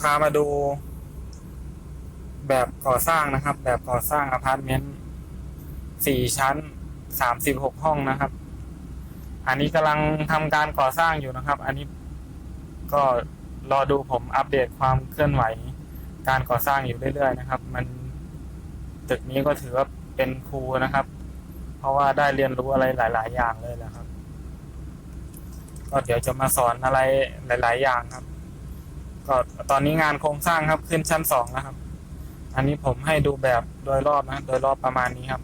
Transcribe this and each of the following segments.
พามาดู แบบก่อสร้างนะครับ แบบก่อสร้างอพาร์ตเมนต์สี่ชั้นสามสิบหกห้องนะครับ อันนี้กำลังทำการก่อสร้างอยู่นะครับ อันนี้ก็รอดูผมอัปเดตความเคลื่อนไหว การก่อสร้างอยู่เรื่อยๆนะครับ มันตึกนี้ก็ถือว่าเป็นครูนะครับ เพราะว่าได้เรียนรู้อะไรหลาย ๆ อย่างเลยแหละครับ ก็เดี๋ยวจะมาสอนอะไรหลาย ๆ อย่างครับ ก็ตอนนี้งานโครงสร้างครับขึ้นชั้นสองนะครับ อันนี้ผมให้ดูแบบโดยรอบนะ โดยรอบประมาณนี้ครับ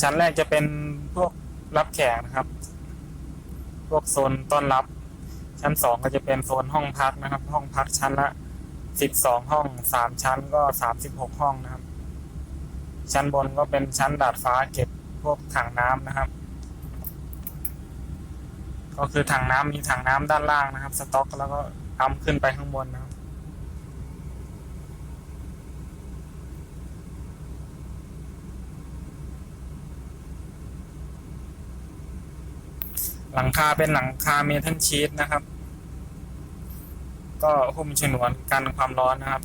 ชั้นแรกจะเป็นพวกรับแขกนะครับ พวกโซนต้อนรับ ชั้นสองก็จะเป็นโซนห้องพักนะครับ ห้องพักชั้นละสิบสองห้องสามชั้นก็สามสิบหกห้องนะครับ ชั้นบนก็เป็นชั้นดาดฟ้าเก็บพวกถังน้ำนะครับ ก็คือถังน้ำมีถังน้ำด้านล่างนะครับ สต็อกแล้วก็เอาขึ้นไปข้างบนนะครับหลังคาเป็นหลังคาเมทัลชีตนะครับ ก็หุ้มฉนวนกันความร้อนนะครับ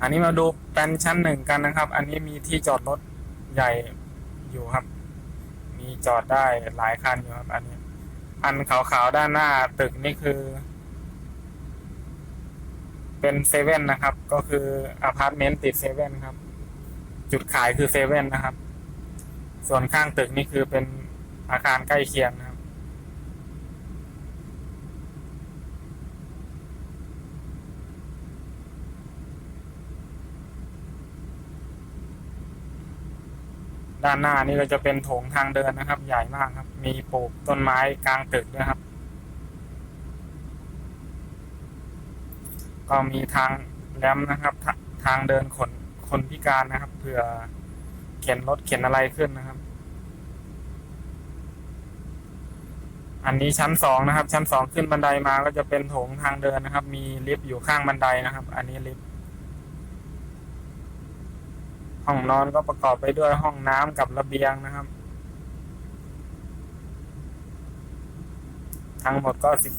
อันนี้มาดูแปลนชั้นหนึ่งกันนะครับ อันนี้มีที่จอดรถใหญ่อยู่ครับ มีจอดได้หลายคันอยู่ครับ อันนี้ อันขาวๆด้านหน้าตึกนี่คือ เป็นเซเว่นนะครับ ก็คืออพาร์ตเมนต์ติดเซเว่นครับ จุดขายคือเซเว่นนะครับ ส่วนข้างตึกนี่คือเป็นอาคารใกล้เคียงนะครับ ด้านหน้านี่ก็จะเป็นโถงทางเดินนะครับ ใหญ่มากครับ มีปลูกต้นไม้กลางตึกด้วยครับ ก็มีทางแรมนะครับ ทาทางเดินขนคนพิการนะครับเผื่อเข็นรถเข็นอะไรขึ้นนะครับ อันนี้ชั้นสองนะครับ ชั้นสองขึ้นบันไดมาก็จะเป็นโถงทางเดินนะครับ มีลิฟต์อยู่ข้างบันไดนะครับ อันนี้ลิฟต์ ห้องนอนก็ประกอบไปด้วยห้องน้ำกับระเบียงนะครับ ทั้งหมดก็สิบ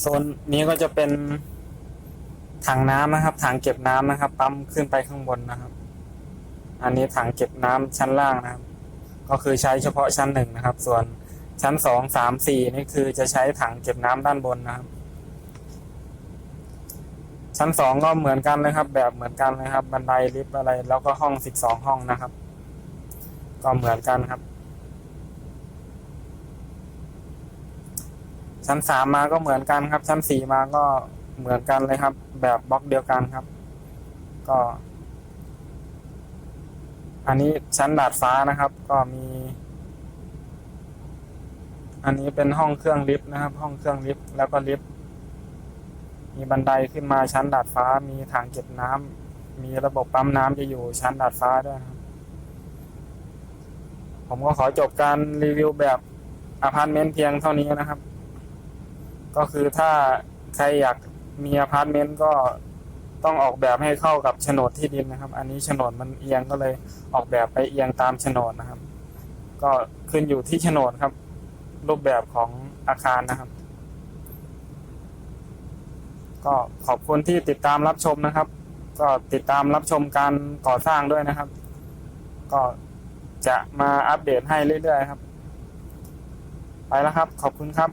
โซนนี้ก็จะเป็นถังน้ำนะครับถังเก็บน้ำนะครับ ปั๊มขึ้นไปข้างบนนะครับ อันนี้ถังเก็บน้ำชั้นล่างนะครับ ก็คือใช้เฉพาะชั้นหนึ่งนะครับ ส่วนชั้นสองสามสี่นี่คือจะใช้ถังเก็บน้ำด้านบนนะครับ ชั้นสองก็เหมือนกันเลยครับ แบบเหมือนกันเลยครับ บันไดลิฟต์อะไร แล้วก็ห้องสิบสองห้องนะครับ ก็เหมือนกันครับ ชั้นสามมาก็เหมือนกันครับ ชั้นสี่มาก็เหมือนกันเลยครับ แบบบล็อกเดียวกันครับ ก็ อันนี้ชั้นดาดฟ้านะครับ ก็มี อันนี้เป็นห้องเครื่องลิฟต์นะครับ ห้องเครื่องลิฟต์แล้วก็ลิฟต์มีบันไดขึ้นมาชั้นดาดฟ้า มีถังเก็บน้ำมีระบบปั๊มน้ำจะอยู่ชั้นดาดฟ้าด้วยครับ ผมก็ขอจบการรีวิวแบบอพาร์ตเมนต์เพียงเท่านี้นะครับ ก็คือถ้าใครอยากมีอพาร์ตเมนต์ก็ ต้องออกแบบให้เข้ากับโฉนดที่ดินนะครับ อันนี้โฉนดมันเอียงก็เลยออกแบบไปเอียงตามโฉนดนะครับ ก็ขึ้นอยู่ที่โฉนดครับ รูปแบบของอาคารนะครับ ก็ขอบคุณที่ติดตามรับชมนะครับ ก็ติดตามรับชมการก่อสร้างด้วยนะครับ ก็จะมาอัปเดตให้เรื่อยๆครับ ไปแล้วครับ ขอบคุณครับ